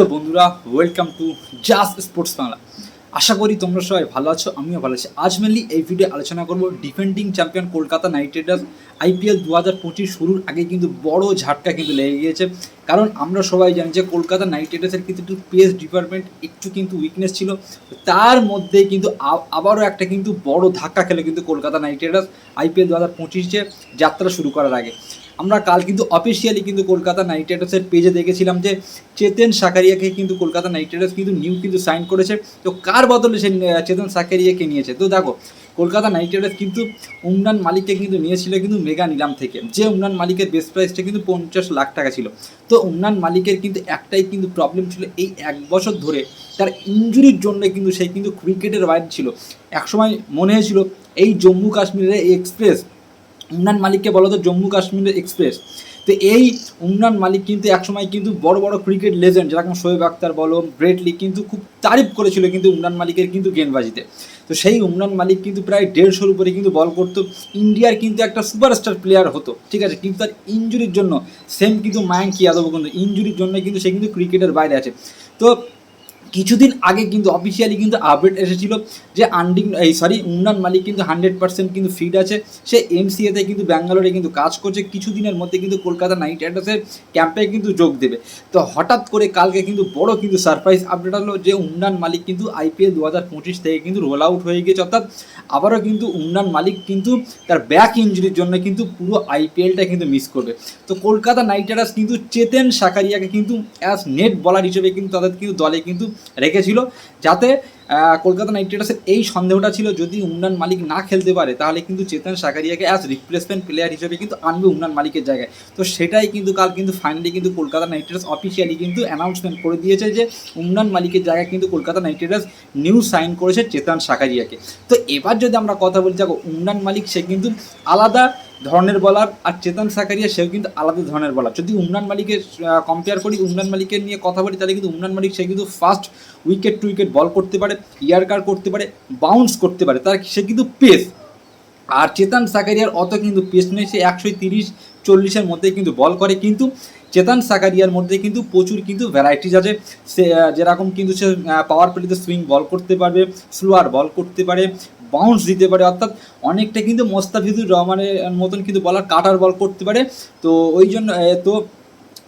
Hello বন্ধুরা welcome to just sports Bangla আশা করি তোমরা সবাই ভালো আছো, আমিও ভালো আছি। আজ মেনলি এই ভিডিও আলোচনা করব defending champion Kolkata Knight Riders IPL দু হাজার পঁচিশ শুরুর আগে কিন্তু বড় ঝাটকা কিন্তু লেগে গিয়েছে। কারণ আমরা সবাই জানি যে কলকাতা নাইট রাইডার্সের কিন্তু একটু পেস ডিপার্টমেন্ট একটু কিন্তু উইকনেস ছিল। তার মধ্যে কিন্তু আবারও একটা কিন্তু বড় ধাক্কা খেলে কিন্তু কলকাতা নাইট রাইডার্স আইপিএল দু হাজার পঁচিশে যাত্রা শুরু করার আগে। আমরা কাল কিন্তু অফিসিয়ালি কিন্তু কলকাতা নাইট রাইডার্সের পেজে দেখেছিলাম যে চেতন সাকারিয়াকে কিন্তু কলকাতা নাইট রাইডার্স কিন্তু নিউ কিন্তু সাইন করেছে। তো কার বদলে সে চেতন সাকারিয়াকে নিয়েছে? তো দেখো কলকাতা নাইট রাইডার্স কিন্তু উমরান মালিককে কিন্তু নিয়েছিল কিন্তু মেগা নিলাম থেকে। যে উমরান মালিকের বেস্ট প্রাইসটা কিন্তু পঞ্চাশ লাখ টাকা ছিল। তো উমরান মালিকের কিন্তু একটাই কিন্তু প্রবলেম ছিল এই এক বছর ধরে তার ইঞ্জুরির জন্য কিন্তু সে কিন্তু ক্রিকেটের বাইরে ছিল। একসময় মনে হয়েছিল, এই জম্মু কাশ্মীরের এক্সপ্রেস উমরান মালিককে বলো তো জম্মু কাশ্মীরের এক্সপ্রেস তো এই উমরান মালিক কিন্তু একসময় কিন্তু বড় বড় ক্রিকেট লেজেন্ড যেরকম শোয়েব আক্তার বলো ব্রেডলি কিন্তু খুব তারিফ করেছিল কিন্তু উমরান মালিকের কিন্তু গেনবাজিতে তো সেই উমরান মালিক কিন্তু প্রায় দেড়শোর উপরে কিন্তু বল করতো। ইন্ডিয়ার কিন্তু একটা সুপারস্টার প্লেয়ার হতো, ঠিক আছে? কিন্তু তার ইঞ্জুরির জন্য সেম কিন্তু মায়াঙ্ক যাদব কিন্তু ইঞ্জুরির জন্য কিন্তু সে কিন্তু ক্রিকেটের বাইরে আছে। তো কিছুদিন আগে কিন্তু অফিসিয়ালি কিন্তু আপডেট এসেছিল যে আন্ডিং এই সরি উমরান মালিক কিন্তু হান্ড্রেড পার্সেন্ট কিন্তু ফিট আছে। সে এমসিএতে কিন্তু ব্যাঙ্গালোরে কিন্তু কাজ করছে। কিছুদিনের মধ্যে কিন্তু কলকাতা নাইট রাইডার্সের ক্যাম্পে কিন্তু যোগ দেবে। তো হঠাৎ করে কালকে কিন্তু বড় কিন্তু সারপ্রাইজ আপডেট হলো যে উমরান মালিক কিন্তু আইপিএল দু হাজার পঁচিশ থেকে কিন্তু রোল আউট হয়ে গেছে। অর্থাৎ আবারও কিন্তু উমরান মালিক কিন্তু তার ব্যাক ইঞ্জুরির জন্য কিন্তু পুরো আইপিএলটা কিন্তু মিস করবে। তো কলকাতা নাইট রাইডার্স কিন্তু চেতেন সাকারিয়াকে কিন্তু অ্যাজ নেট বলার হিসেবে কিন্তু তাদের কিন্তু দলে কিন্তু রেখেছিল যাতে কলকাতা নাইট রাইডার্সের এই সন্দেহটা ছিল, যদি উমরান মালিক না খেলতে পারে, তাহলে কিন্তু চেতন সাকারিয়াকে অ্যাজ রিপ্লেসমেন্ট প্লেয়ার হিসেবে কিন্তু আনবে উমরান মালিকের জায়গায়। তো সেটাই কিন্তু কাল কিন্তু ফাইনালি কিন্তু কলকাতা নাইট রাইডার্স অফিসিয়ালি কিন্তু অ্যানাউন্সমেন্ট করে দিয়েছে যে উমরান মালিকের জায়গায় কিন্তু Kolkata Knight Riders new sign করেছে চেতন সাকারিয়াকে। তো এবার যদি আমরা কথা বলি, দেখো উমরান মালিক সে কিন্তু আলাদা ধরনের বলার আর চেতন সাকারিয়া সেও কিন্তু আলাদা ধরনের বলার যদি উমরান মালিকের কম্পেয়ার করি উমরান মালিকের নিয়ে কথা বলি, তাহলে কিন্তু উমরান মালিক সে কিন্তু first wicket two wicket bowl করতে পারে। ইয়ারকার করতে পারে বাউন্স করতে পারে, তার সে কিন্তু পেস আর চেতান সাকারিয়ার অত কিন্তু পেস নেই, সে একশো তিরিশ, চল্লিশের মধ্যে কিন্তু বল করে, কিন্তু চেতান সাকারিয়ার মধ্যে কিন্তু প্রচুর কিন্তু ভ্যারাইটিস আছে। সে যেরকম কিন্তু সে পাওয়ার প্লেতে সুইং বল করতে পারবে স্লোয়ার বল করতে পারে বাউন্স দিতে পারে, অর্থাৎ অনেকটা কিন্তু মোস্তাফিজুর রহমানের মতন কিন্তু বলার কাটার বল করতে পারে। তো ওই জন্য তো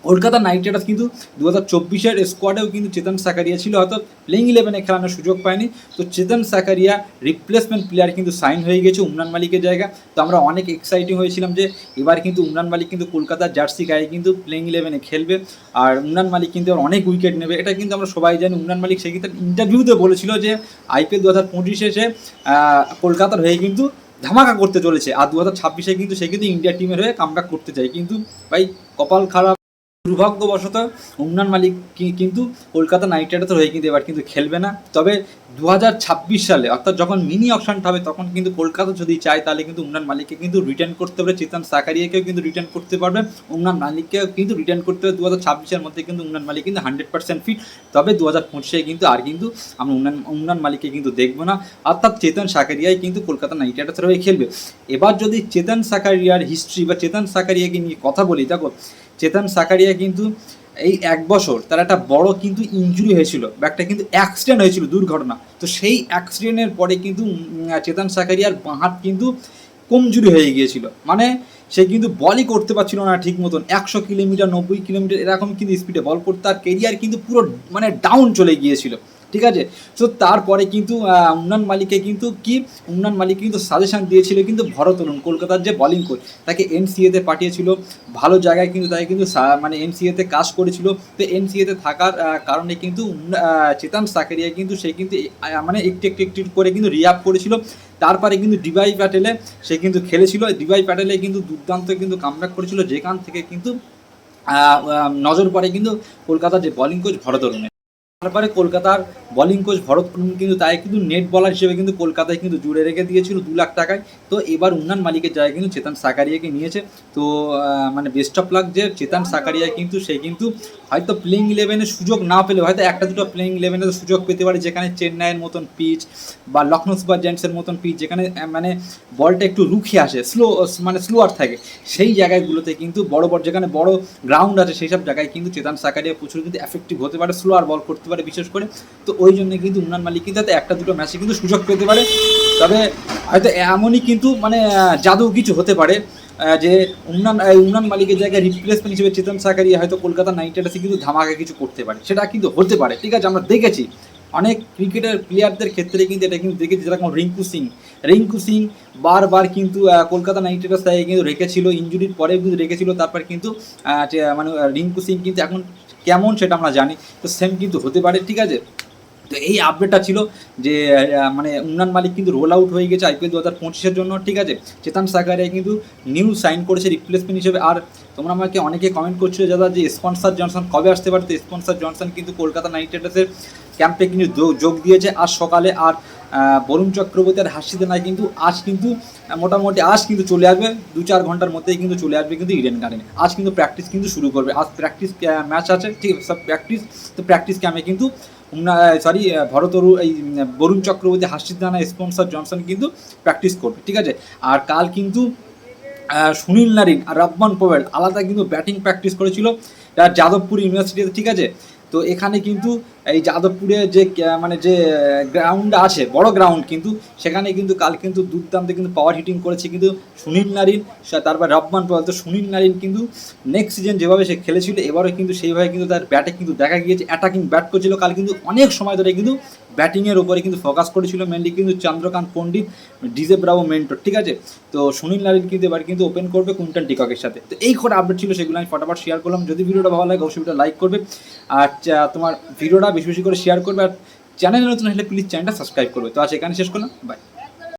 কলকাতা নাইট রাইডার্স কিন্তু দু হাজার চব্বিশের স্কোয়াডেও কিন্তু চেতন সাকারিয়া ছিল। হয়তো প্লেইং ইলেভেনে খেলানোর সুযোগ পায়নি। তো চেতন সাকারিয়া রিপ্লেসমেন্ট প্লেয়ার কিন্তু সাইন হয়ে গেছে উমরান মালিকের জায়গা তো আমরা অনেক এক্সাইটিং হয়েছিলাম যে এবার কিন্তু উমরান মালিক কিন্তু কলকাতার জার্সি গায়ে কিন্তু প্লেইং ইলেভেনে খেলবে। আর উমরান মালিক কিন্তু অনেক উইকেট নেবে। এটা কিন্তু আমরা সবাই জানি। উমরান মালিক সে কিন্তু ইন্টারভিউতে বলেছিল যে আইপিএল দু হাজার পঁচিশে সে কলকাতার হয়ে কিন্তু ধামাকা করতে চলেছে। আর দু হাজার ছাব্বিশে কিন্তু সে কিন্তু ইন্ডিয়া টিমের হয়ে কামব্যাক করতে চায়। কিন্তু ভাই, কপাল খারাপ। দুর্ভাগ্যবশত উমরান মালিক কিন্তু কলকাতা নাইট রাইডার্সের হয়ে কিন্তু এবার কিন্তু খেলবে না। তবে দু হাজার ছাব্বিশ সালে, অর্থাৎ যখন মিনি অপশানটা হবে তখন কিন্তু কলকাতা যদি চায়, তাহলে কিন্তু উমরান মালিককে কিন্তু রিটার্ন করতে পারবে। চেতন সাকারিয়াকেও কিন্তু রিটার্ন করতে পারবে। উমরান মালিককেও কিন্তু রিটার্ন করতে হবে দু হাজার ছাব্বিশের মধ্যে কিন্তু উমরান মালিক কিন্তু হান্ড্রেড পার্সেন্ট ফিট তবে দু হাজার পঁচিশে কিন্তু আর কিন্তু আমরা উমরান উমরান মালিককে কিন্তু দেখব না। অর্থাৎ চেতন সাকারিয়াই কিন্তু কলকাতা নাইট রাইডার্সের হয়ে খেলবে। এবার যদি চেতন সাকারিয়ার হিস্ট্রি বা চেতন সাকারিয়াকে নিয়ে কথা বলি, দেখো চেতন সাকারিয়া কিন্তু এই এক বছর তার একটা বড় কিন্তু ইঞ্জুরি হয়েছিল বা একটা কিন্তু অ্যাক্সিডেন্ট হয়েছিল, দুর্ঘটনা। তো সেই অ্যাক্সিডেন্টের পরে কিন্তু চেতন সাকারিয়ার বাঁ হাত কিন্তু কমজুরি হয়ে গিয়েছিল। মানে সে কিন্তু বলই করতে পারছিল না ঠিক মতন। একশো কিলোমিটার, নব্বই কিলোমিটার এরকম কিন্তু স্পিডে বল করতে আর কেরিয়ার কিন্তু পুরো মানে ডাউন চলে গিয়েছিল। ঠিক আছে? তো তারপরে কিন্তু উমরান মালিককে কিন্তু কি? উমরান মালিক কিন্তু সাজেশন দিয়েছিল কিন্তু ভরত অরুণ কলকাতার যে বলিং কোচ তাকে এনসিএতে পাঠিয়েছিল। ভালো জায়গায় কিন্তু তাকে কিন্তু মানে এনসিএতে কাজ করেছিল। তো এনসিএতে থাকার কারণে কিন্তু চেতন সাকেরিয়া কিন্তু সে কিন্তু মানে একটু একটু একটু করে কিন্তু রিয়াপ করেছিল। তারপরে কিন্তু ডিবাই প্যাটেলে সে কিন্তু খেলেছিল। ডিবাই প্যাটেলে কিন্তু দুর্দান্ত কিন্তু কামব্যাক করেছিল। যেখান থেকে কিন্তু নজর পড়ে কিন্তু কলকাতার যে বলিং কোচ ভরত অরুণের তারপরে কলকাতার বলিং কোচ ভরত কিন্তু তাই কিন্তু নেট বলার হিসেবে কিন্তু কলকাতায় কিন্তু জুড়ে রেখে দিয়েছিল দু লাখ টাকায়। তো এবার উন্নান মালিকের জায়গায় কিন্তু চেতন সাকারিয়াকে নিয়েছে। তো মানে বেস্ট অফ লাক যে চেতন সাকারিয়া কিন্তু, সে কিন্তু হয়তো প্লেইং ইলেভেনের সুযোগ না পেলে, হয়তো একটা দুটো প্লেইং ইলেভেনের সুযোগ পেতে পারে, যেখানে চেন্নাইয়ের মতন পিচ বা লখনৌ সুপার জায়ান্টসের মতন পিচ যেখানে মানে বলটা একটু রুখে আসে স্লো মানে স্লোয়ার থাকে। সেই জায়গাগুলোতে কিন্তু বড় বড়, যেখানে বড় গ্রাউন্ড আছে, সেই সব জায়গায় কিন্তু চেতন সাকারিয়া প্রচুর কিন্তু এফেক্টিভ হতে পারে স্লোয়ার বল করতে পারে বিশেষ করে। তো ওই জন্য কিন্তু উন্নান মালিক কিন্তু একটা দুটো ম্যাচে কিন্তু সুযোগ পেতে পারে। তবে হয়তো এমনই কিন্তু মানে জাদু কিছু হতে পারে যে এই উন্নান মালিকের জায়গায় রিপ্লেসমেন্ট হিসেবে চেতন সাকারিয়া হয়তো কলকাতা নাইট রাইডার্সে কিন্তু ধামাকা কিছু করতে পারে। সেটা কিন্তু হতে পারে, ঠিক আছে? আমরা দেখেছি, অনেক ক্রিকেটের প্লেয়ারদের ক্ষেত্রে কিন্তু এটা কিন্তু দেখেছি, যেরকম রিঙ্কু সিং। রিঙ্কু সিং বারবার কিন্তু কলকাতা নাইট রাইডার্স তাই কিন্তু রেখেছিল ইঞ্জুরির পরেও কিন্তু রেখেছিল, তারপর কিন্তু মানে রিঙ্কু সিং কিন্তু এখন কেমন সেটা আমরা জানি, তো সেম কিন্তু হতে পারে, ঠিক আছে? তো এই আপডেটটা ছিল যে মানে উন্নান মালিক কিন্তু রোল আউট হয়ে গেছে আইপিএল দু হাজার পঁচিশের জন্য, ঠিক আছে? চেতন সাকারিয়া কিন্তু নিউ সাইন করেছে রিপ্লেসমেন্ট হিসেবে। আর তোমরা আমাকে অনেকে কমেন্ট করছিলে দাদা যে স্পন্সার জনসন কবে আসতে পারে? তো স্পন্সার জনসন কিন্তু কলকাতা নাইট রাইডার্সের ক্যাম্পে কিন্তু যোগ- দিয়েছে আর সকালে। আর বরুণ চক্রবর্তী আর হাসিতে নাই কিন্তু আজ কিন্তু মোটামুটি আজ কিন্তু চলে আসবে। দু চার ঘণ্টার মধ্যেই কিন্তু চলে আসবে কিন্তু ইডেন গার্ডেনে আজ কিন্তু প্র্যাকটিস কিন্তু শুরু করবে। আজ প্র্যাকটিস ম্যাচ আছে, ঠিক আছে? সব প্র্যাকটিস তো প্র্যাকটিস ক্যাম্পে কিন্তু সরি ভরতরু, এই বরুণ চক্রবর্তী হাসির দানা স্পন্সার জনসন কিন্তু প্র্যাকটিস করবে, ঠিক আছে? আর কাল কিন্তু সুনীল নারিন আর রব্বান পোয়েল আলাদা কিন্তু ব্যাটিং প্র্যাকটিস করেছিল যাদবপুর ইউনিভার্সিটিতে ঠিক আছে? তো এখানে কিন্তু এই যাদবপুরে যে মানে যে গ্রাউন্ড আছে, বড় গ্রাউন্ড কিন্তু, সেখানে কিন্তু কাল কিন্তু দুর্দান্ত কিন্তু পাওয়ার হিটিং করেছে কিন্তু সুনীল নারিন তারপর রহমান পদার্থ সুনীল নারিন কিন্তু নেক্সট সিজন যেভাবে সে খেলেছিল, এবারও কিন্তু সেইভাবে কিন্তু তার ব্যাটে কিন্তু দেখা গিয়েছে অ্যাটাকিং ব্যাট করছিল, কাল কিন্তু অনেক সময় ধরে কিন্তু ব্যাটিংয়ের উপরে কিন্তু ফোকাস করেছিল মেনলি কিন্তু Chandrakant Pandit, DJ Bravo mentor ঠিক আছে? তো সুনীল নারিন কিন্তু এবার কিন্তু ওপেন করবে কুইন্টন টিককের সাথে। তো এই কটা আপডেট ছিল সেগুলো আমি ফটাফট শেয়ার করলাম। যদি ভিডিওটা ভালো লাগে, অবশ্যই ভিডিও লাইক করবে। আর তোমার ভিডিওটা বেশি বেশি করে শেয়ার করবে। আর চ্যানেলে নতুন হলে প্লিজ চ্যানেলটা সাবস্ক্রাইব করবে। তো আজ এখানে শেষ করলাম। বাই